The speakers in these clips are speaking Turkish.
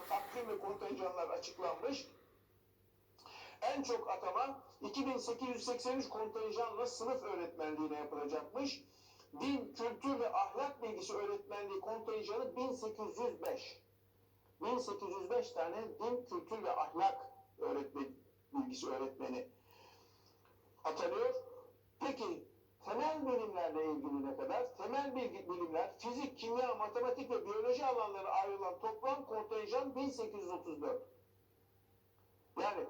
alınan takvim ve kontenjanlar açıklanmış. En çok atama 2883 kontenjanla sınıf öğretmenliğine yapılacakmış. Din, kültür ve ahlak bilgisi öğretmenliği kontenjanı 1805. 1805 tane din, kültür ve ahlak öğretmen, bilgisi öğretmeni atanıyor. Peki temel bilimlerle ilgili ne kadar? Temel bilgi bilimler, fizik, kimya, matematik ve biyoloji alanları ayrılan toplam kontenjan 1834. Yani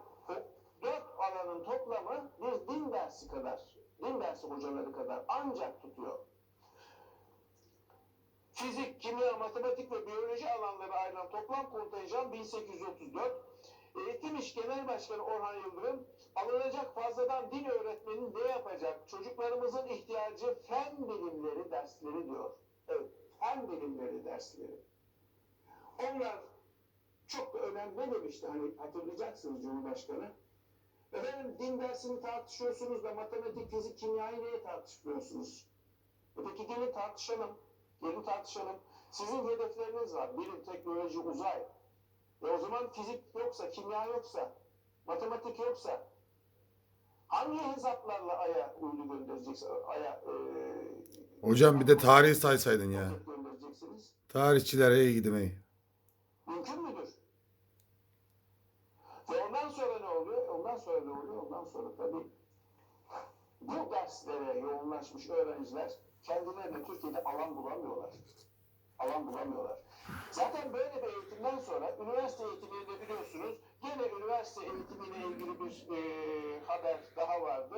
dört alanın toplamı bir din dersi kadar, din dersi hocaları kadar ancak tutuyor. Fizik, kimya, matematik ve biyoloji alanları ayrılan toplam kontenjan 1834. İş Genel Başkanı Orhan Yıldırım, alınacak fazladan din öğretmeni ne yapacak? Çocuklarımızın ihtiyacı fen bilimleri dersleri diyor. Evet, fen bilimleri dersleri. Onlar çok önemli demişti. Hani hatırlayacaksınız Cumhurbaşkanı. Efendim din dersini tartışıyorsunuz da matematik, fizik, kimyayı niye tartışmıyorsunuz? E peki gelin tartışalım. Gelin tartışalım. Sizin hedefleriniz var. Bilim, teknoloji, uzay. E o zaman fizik yoksa, kimya yoksa, matematik yoksa hangi hesaplarla Ay'a uydu göndereceksiniz? Ay'a e, Hocam bir de tarihi saysaydın ya. göndereceksiniz? Tarihçilere iyi gidemeyi. Mümkün müdür? Ve ondan sonra ne oluyor? Ondan sonra ne oluyor? Ondan sonra tabii bu derslere yoğunlaşmış öğrenciler kendilerine Türkiye'de alan bulamıyorlar. Alan bulamıyorlar. Zaten böyle bir eğitimden üniversite eğitiminde biliyorsunuz gene üniversite eğitimiyle ilgili bir e, haber daha vardı.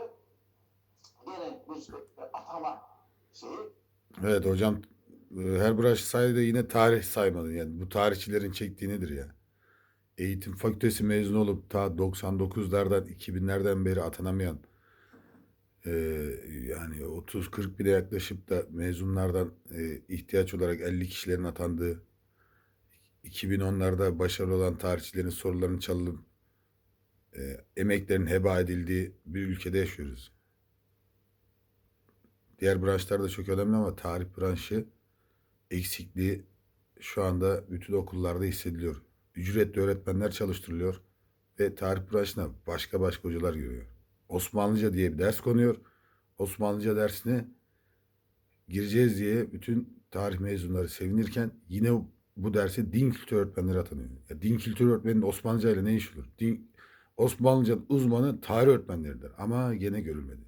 Gene bir e, atama şeyi. Evet hocam e, her branşı saydı yine tarih saymadı. Yani bu tarihçilerin çektiği nedir ya? Eğitim fakültesi mezunu olup ta 99'lardan 2000'lerden beri atanamayan e, yani 30-40 bine yaklaşıp da mezunlardan e, ihtiyaç olarak 50 kişilerin atandığı 2010'larda başarılı olan tarihçilerin sorularını çalınıp e, emeklerin heba edildiği bir ülkede yaşıyoruz. Diğer branşlar da çok önemli ama tarih branşı eksikliği şu anda bütün okullarda hissediliyor. Ücretli öğretmenler çalıştırılıyor ve tarih branşına başka başka hocalar giriyor. Osmanlıca diye bir ders konuyor. Osmanlıca dersine gireceğiz diye bütün tarih mezunları sevinirken yine bu derse din kültürü öğretmenleri atanıyor. Ya din kültürü öğretmeninin Osmanlıca ile ne iş olur? Din, Osmanlıca'nın uzmanı tarih öğretmenleridir ama gene görülmedi.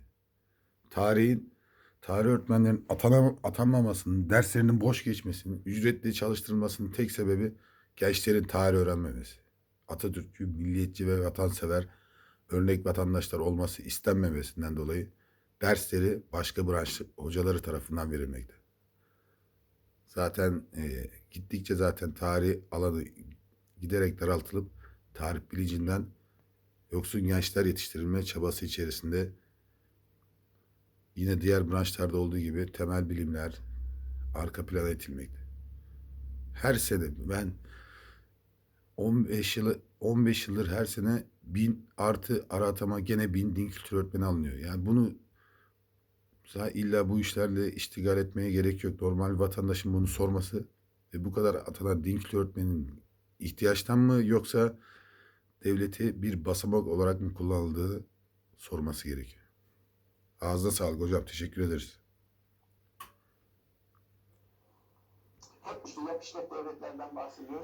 Tarihin tarih öğretmenlerin atanam atanmamasının, derslerinin boş geçmesinin, ücretli çalıştırılmasının tek sebebi gençlerin tarih öğrenmemesi. Atatürkçü, milliyetçi ve vatansever örnek vatandaşlar olması istenmemesinden dolayı dersleri başka branş hocaları tarafından verilmekte. Zaten e, gittikçe zaten tarih alanı giderek daraltılıp tarih bilincinden yoksun gençler yetiştirilme çabası içerisinde yine diğer branşlarda olduğu gibi temel bilimler arka plana itilmekte. Her sene ben 15 yılı 15 yıldır her sene bin artı ara atama gene bin din kültür öğretmeni alınıyor. Yani bunu Sa- illa bu işlerle iştigal etmeye gerek yok. Normal vatandaşın bunu sorması ve bu kadar atanan din kültür öğretmeninin ihtiyaçtan mı yoksa devleti bir basamak olarak mı kullanıldığı sorması gerekiyor. Ağzına sağlık hocam. Teşekkür ederiz. İşte yap işlet devletlerden bahsediyor.